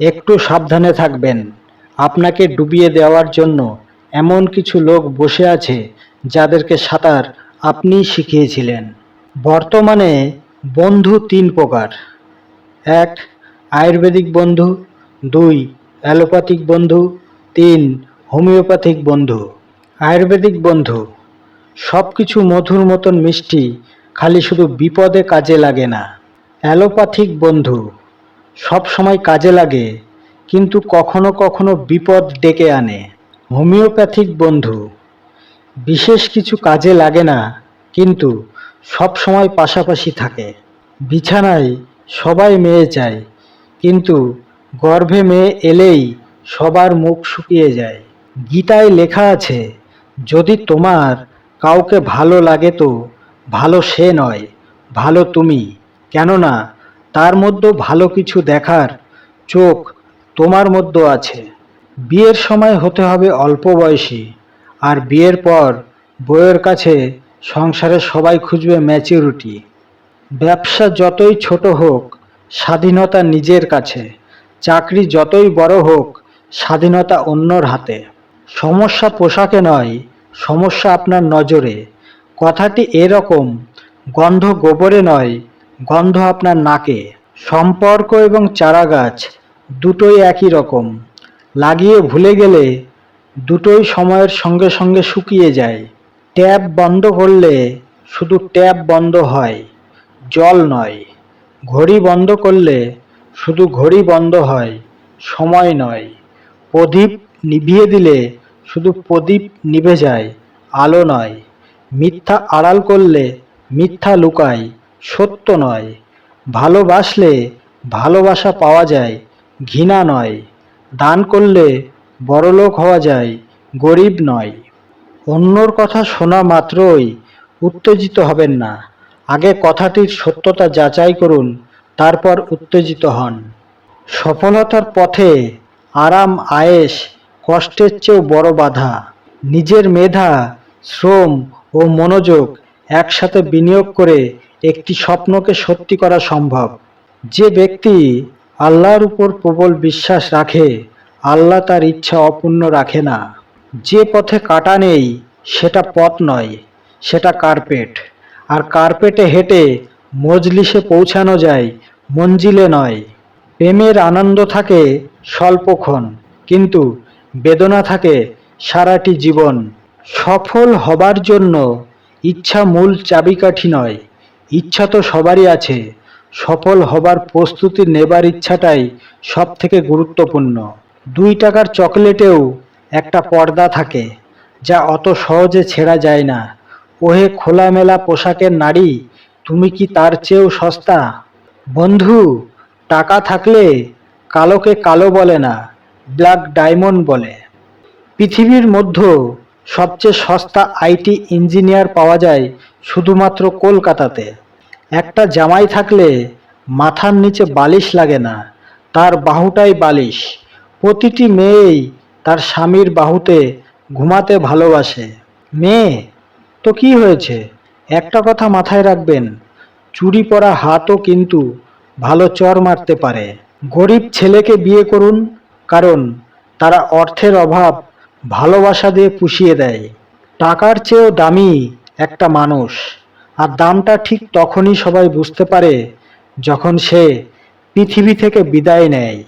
একটু সাবধানে থাকবেন। আপনাকে ডুবিয়ে দেওয়ার জন্য এমন কিছু লোক বসে আছে যাদেরকে সাঁতার আপনিই শিখিয়েছিলেন। বর্তমানে বন্ধু তিন প্রকার। এক, আয়ুর্বেদিক বন্ধু। দুই, অ্যালোপ্যাথিক বন্ধু। তিন, হোমিওপ্যাথিক বন্ধু। আয়ুর্বেদিক বন্ধু। সব কিছু মধুর মতন মিষ্টি, খালি শুধু বিপদে কাজে লাগে না। অ্যালোপ্যাথিক বন্ধু। সব সময় কাজে লাগে, কিন্তু কখনো কখনো বিপদ ডেকে আনে। হোমিওপ্যাথিক বন্ধু, বিশেষ কিছু কাজে লাগে না, কিন্তু সব সময় পাশাপাশি থাকে। বিছানায় সবাই মেয়ে চায়, কিন্তু গর্ভে মেয়ে এলেই সবার মুখ শুকিয়ে যায়। গীতায় লেখা আছে, যদি তোমার কাউকে ভালো লাগে তো ভালো সে নয়, ভালো তুমি। কেননা তার মধ্যে ভালো কিছু দেখার চোখ তোমার মধ্যে আছে। বিয়ের সময় হতে হবে অল্প বয়সী, আর বিয়ের পর বউয়ের কাছে সংসারে সবাই খুঁজবে ম্যাচিউরিটি ব্যবসা যতই ছোট হোক, স্বাধীনতা নিজের কাছে। চাকরি যতই বড় হোক, স্বাধীনতা অন্যর হাতে। সমস্যা পোশাকে নয়, সমস্যা আপনার নজরে। কথাটি এরকম, গন্ধ গোবরে নয় গন্ধ আপনার নাকে, সম্পর্ক এবং চারাগাছ দুটোই একই রকম। লাগিয়ে ভুলে গেলে দুটোই সময়ের সঙ্গে সঙ্গে শুকিয়ে যায়। ট্যাপ বন্ধ করলে শুধু ট্যাপ বন্ধ হয়, জল নয়। ঘড়ি বন্ধ করলে শুধু ঘড়ি বন্ধ হয়, সময় নয়। প্রদীপ নিভিয়ে দিলে শুধু প্রদীপ নিভে যায়, আলো নয়। মিথ্যা আড়াল করলে মিথ্যা লুকায় সত্য নয়। ভালোবাসলে ভালোবাসা পাওয়া যায়, ঘৃণা নয়। দান করলে বড়লোক হওয়া যায়, গরিব নয়। অন্যর কথা শোনা মাত্রই উত্তেজিত হবেন না। আগে কথাটির সত্যতা যাচাই করুন, তারপর উত্তেজিত হন। সফলতার পথে আরাম, আয়েশ, কষ্টের চেয়েও বড় বাধা। নিজের মেধা, শ্রম ও মনোযোগ একসাথে বিনিয়োগ করে একটি স্বপ্নকে সত্যি করা সম্ভব। যে ব্যক্তি আল্লাহর উপর প্রবল বিশ্বাস রাখে, আল্লাহ তার ইচ্ছা অপূর্ণ রাখে না। যে পথে কাটা নেই, সেটা পথ নয়, সেটা কার্পেট। আর কার্পেটে হেঁটে মজলিসে পৌঁছানো যায়, মঞ্জিলে নয়। প্রেমের আনন্দ থাকে স্বল্পক্ষণ, কিন্তু বেদনা থাকে সারাটি জীবন। সফল হবার জন্য ইচ্ছা মূল চাবিকাঠি নয়। ইচ্ছা তো সবারই আছে। সফল হবার প্রস্তুতি নেবার ইচ্ছাটাই সব থেকে গুরুত্বপূর্ণ। দুই টাকার চকলেটেও একটা পর্দা থাকে, যা অত সহজে ছেঁড়া যায় না। ওহে খোলামেলা পোশাকের নারী, তুমি কি তার চেয়েও সস্তা? বন্ধু, টাকা থাকলে কালোকে কালো বলে না, ব্ল্যাক ডায়মন্ড বলে। পৃথিবীর মধ্যে সবচেয়ে সস্তা আইটি ইঞ্জিনিয়ার পাওয়া যায় শুধুমাত্র কলকাতাতে। একটা জামাই থাকলে মাথার নিচে বালিশ লাগে না, তার বাহুটাই বালিশ। প্রতিটি মেয়েই তার স্বামীর বাহুতে ঘুমাতে ভালোবাসে। মেয়ে, তো কি হয়েছে? একটা কথা মাথায় রাখবেন, চুরি পরা হাতও কিন্তু ভালো চর মারতে পারে। গরিব ছেলেকে বিয়ে করুন, কারণ তারা অর্থের অভাব ভালোবাসা দিয়ে পুষিয়ে দেয়। টাকার চেয়েও দামি একটা মানুষ। আর দামটা ঠিক তখনই সবাই বুঝতে পারে যখন সে পৃথিবী থেকে বিদায় নেয়।